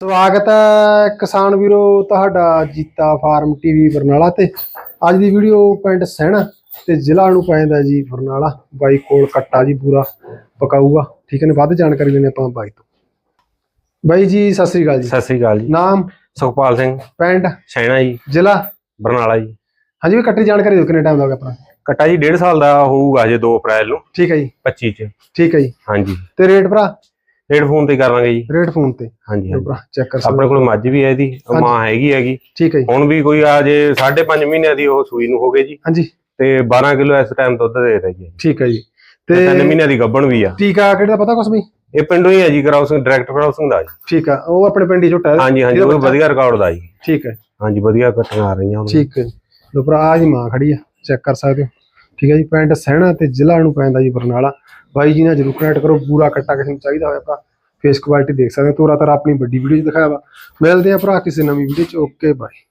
ਸਵਾਗਤ ਹੈ ਕਿਸਾਨ ਵੀਰੋ ਤੁਹਾਡਾ ਜੀਤਾ ਫਾਰਮ ਟੀਵੀ ਬਰਨਾਲਾ ਤੇ। ਅੱਜ ਦੀ ਵੀਡੀਓ ਪਿੰਡ ਸਹਿਣਾ ਤੇ ਜ਼ਿਲ੍ਹਾ ਨੂੰ ਪੈਂਦਾ ਜੀ ਬਰਨਾਲਾ। ਬਾਈ ਕੋਲ ਕੱਟਾ ਜੀ ਪੂਰਾ ਪਕਾਊਗਾ। ਠੀਕ ਹੈ ਨੇ ਵੱਧ ਜਾਣਕਾਰੀ ਲੈਣੇ ਆਪਾਂ ਬਾਈ ਤੋਂ। ਬਾਈ ਜੀ ਸਤਿ ਸ੍ਰੀ ਅਕਾਲ ਜੀ। ਸਤਿ ਸ੍ਰੀ ਅਕਾਲ ਜੀ। ਨਾਮ? ਸੁਖਪਾਲ ਸਿੰਘ। ਪਿੰਡ? ਸ਼ੈਣਾ ਜੀ। ਜ਼ਿਲ੍ਹਾ? ਬਰਨਾਲਾ ਜੀ। ਹਾਂਜੀ ਵੀ ਕੱਟੀ ਜਾਣਕਾਰੀ ਦਿਓ ਕਿੰਨੇ ਟਾਈਮ ਦਾ ਹੋ ਗਿਆ ਆਪਣਾ? ਕੱਟਾ ਜੀ 1.5 ਸਾਲ ਦਾ ਹੋਊਗਾ ਜੇ 2 ਅਪ੍ਰੈਲ ਨੂੰ। ਠੀਕ ਹੈ ਜੀ। 25 ਚ। ਠੀਕ ਹੈ ਜੀ। ਹਾਂਜੀ। ਤੇ ਰੇਟ ਭਰਾ? ਰੇਡ ਫੋਨ ਤੇ ਕਰਾਂਗੇ ਜੀ। ਰੇਟ ਫੋਨ ਤੇ। ਹਾਂਜੀ ਚੈੱਕ ਕਰ ਆਪਣੇ ਕੋਲ ਮੱਝ ਵੀ ਹੈ ਇਹਦੀ ਮਾਂ ਹੈਗੀ ਹੈਗੀ। ਠੀਕ ਹੈ ਜੀ। ਹੁਣ ਵੀ ਕੋਈ ਆ ਜੇ 5.5 ਮਹੀਨਿਆਂ ਦੀ ਉਹ ਸੂਈ ਨੂੰ ਹੋ ਗਈ ਜੀ। ਹਾਂਜੀ। ਤੇ 12 ਕਿਲੋ ਇਸ ਟਾਈਮ ਦੁੱਧ ਦੇ ਰਹੀ ਹੈ ਠੀਕ ਹੈ ਜੀ। ਤੇ ਤੇ 3 ਮਹੀਨਿਆਂ ਦੀ ਗੱਭਣ ਵੀ ਆ। ਟੀਕਾ ਕਿਹੜੇ ਪਤਾ ਕੁਛ ਵੀ? ਇਹ ਪਿੰਡੋਂ ਹੀ ਹੈ ਜੀ ਕਰਾਉਸਿੰਗ ਡਾਇਰੈਕਟ ਕਰਾਉਸਿੰਗ ਦਾ ਜੀ। ਠੀਕ ਆ ਉਹ ਆਪਣੇ ਪਿੰਡ ਹੀ ਝੋਟਾ ਹੈ। ਹਾਂਜੀ ਹਾਂਜੀ ਉਹ ਵਧੀਆ ਰਿਕਾਰਡ ਦਾ ਜੀ। ਠੀਕ ਹੈ। ਹਾਂਜੀ ਵਧੀਆ ਕੱਟੀਆਂ ਆ ਰਹੀਆਂ ਹੁਣ ਠੀਕ ਹੈ ਲੋ ਭਰਾ ਆ ਜੀ ਮਾਂ ਖੜੀ ਆ। ਚੈੱਕ ਕਰ ਸਕਦੇ ਹੋ। ਠੀਕ ਹੈ ਜੀ, ਪਿੰਡ ਸਹਿਣਾ ਤੇ ਜ਼ਿਲ੍ਹਾ ਨੂੰ ਪੈਂਦਾ ਜੀ ਬਰਨਾਲਾ। ਬਾਈ ਜੀ ਨਾਲ ਜਰੂਰ ਕਨੈਕਟ ਕਰੋ, ਪੂਰਾ ਕੱਟਾ ਕਿਸੇ ਨੂੰ ਚਾਹੀਦਾ ਹੋਇਆ ਭਰਾ ਫੇਸ ਕੁਆਲਿਟੀ ਦੇਖ ਸਕਦੇ ਹੋ। ਤੋਰਾ ਤਰ ਆਪਣੀ ਵੱਡੀ ਵੀਡੀਓ 'ਚ ਦਿਖਾਇਆ ਵਾ। ਮਿਲਦੇ ਆ ਭਰਾ ਕਿਸੇ ਨਵੀਂ ਵੀਡੀਓ 'ਚ। Okay bye